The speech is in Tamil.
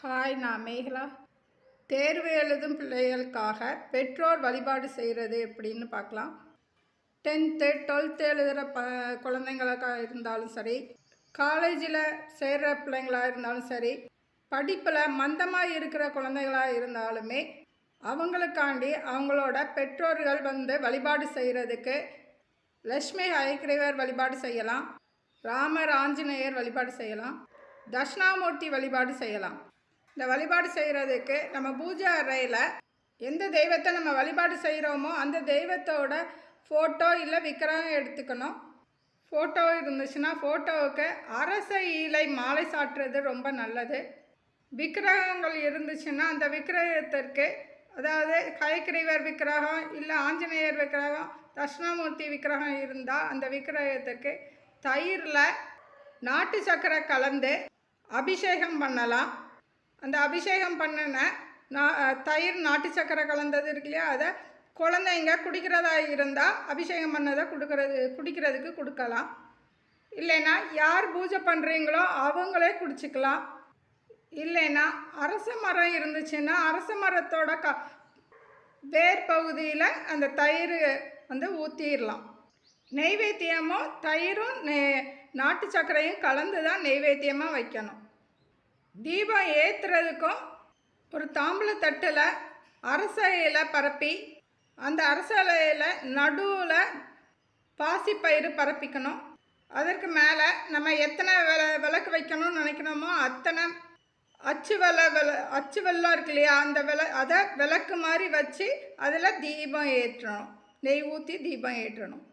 ஹாய் நான் மேகலா. தேர்வு எழுதும் பிள்ளைகளுக்காக பெற்றோர் வழிபாடு செய்கிறது எப்படின்னு பார்க்கலாம். டென்த்து டுவெல்த்து எழுதுகிற ப குழந்தைங்களுக்காக இருந்தாலும் சரி காலேஜில் சேர்கிற பிள்ளைங்களாக இருந்தாலும் சரி படிப்பில் மந்தமாக இருக்கிற குழந்தைகளாக இருந்தாலுமே அவங்களுக்காண்டி அவங்களோட பெற்றோர்கள் வந்து வழிபாடு செய்கிறதுக்கு லக்ஷ்மி ஹயக்ரீவர் வழிபாடு செய்யலாம் ராமர் ஆஞ்சநேயர் வழிபாடு செய்யலாம் தட்சிணாமூர்த்தி வழிபாடு செய்யலாம். இந்த வழிபாடு செய்கிறதுக்கு நம்ம பூஜை அறையில் எந்த தெய்வத்தை நம்ம வழிபாடு செய்கிறோமோ அந்த தெய்வத்தோட ஃபோட்டோ இல்லை விக்கிரகம் எடுத்துக்கணும். ஃபோட்டோ இருந்துச்சுன்னா ஃபோட்டோவுக்கு அரச இலை மாலை சாட்டுறது ரொம்ப நல்லது. விக்கிரகங்கள் இருந்துச்சுன்னா அந்த விக்கிரகத்திற்கு அதாவது கைக்கிரீவர் விக்கிரகம் இல்லை ஆஞ்சநேயர் விக்கிரகம் தட்சிணாமூர்த்தி விக்கிரகம் இருந்தால் அந்த விக்கிரகத்துக்கு தயிரில் நாட்டு சக்கரை கலந்து அபிஷேகம் பண்ணலாம். அந்த அபிஷேகம் பண்ணின நா தயிர் நாட்டு சக்கரை கலந்தது இருக்கு இல்லையா? அதை குழந்தைங்க குடிக்கிறதா இருந்தால் அபிஷேகம் பண்ணதை கொடுக்கறது குடிக்கிறதுக்கு கொடுக்கலாம். இல்லைன்னா யார் பூஜை பண்ணுறீங்களோ அவங்களே குடிச்சிக்கலாம். இல்லைன்னா அரச மரம் இருந்துச்சுன்னா அரச மரத்தோட க வேர் பகுதியில் அந்த தயிர் வந்து ஊற்றிடலாம் நெய்வேத்தியமும் தயிரும் நெ நாட்டு சர்க்கரையும் கலந்து தான் நெய்வேத்தியமாக வைக்கணும். தீபம் ஏற்றுறதுக்கும் ஒரு தாம்பூல தட்டில் அரச இலை பரப்பி அந்த அரச இலையில் நடுவில் பாசிப்பயிறு பரப்பிக்கணும். அதற்கு மேலே நம்ம எத்தனை விள விளக்கு வைக்கணும்னு நினைக்கணுமோ அத்தனை அச்சு வெலை வெல அச்சு வெள்ளம் இருக்கு இல்லையா அந்த விள அதை விளக்கு மாதிரி வச்சு அதில் தீபம் ஏற்றணும். நெய் ஊற்றி தீபம் ஏற்றணும்.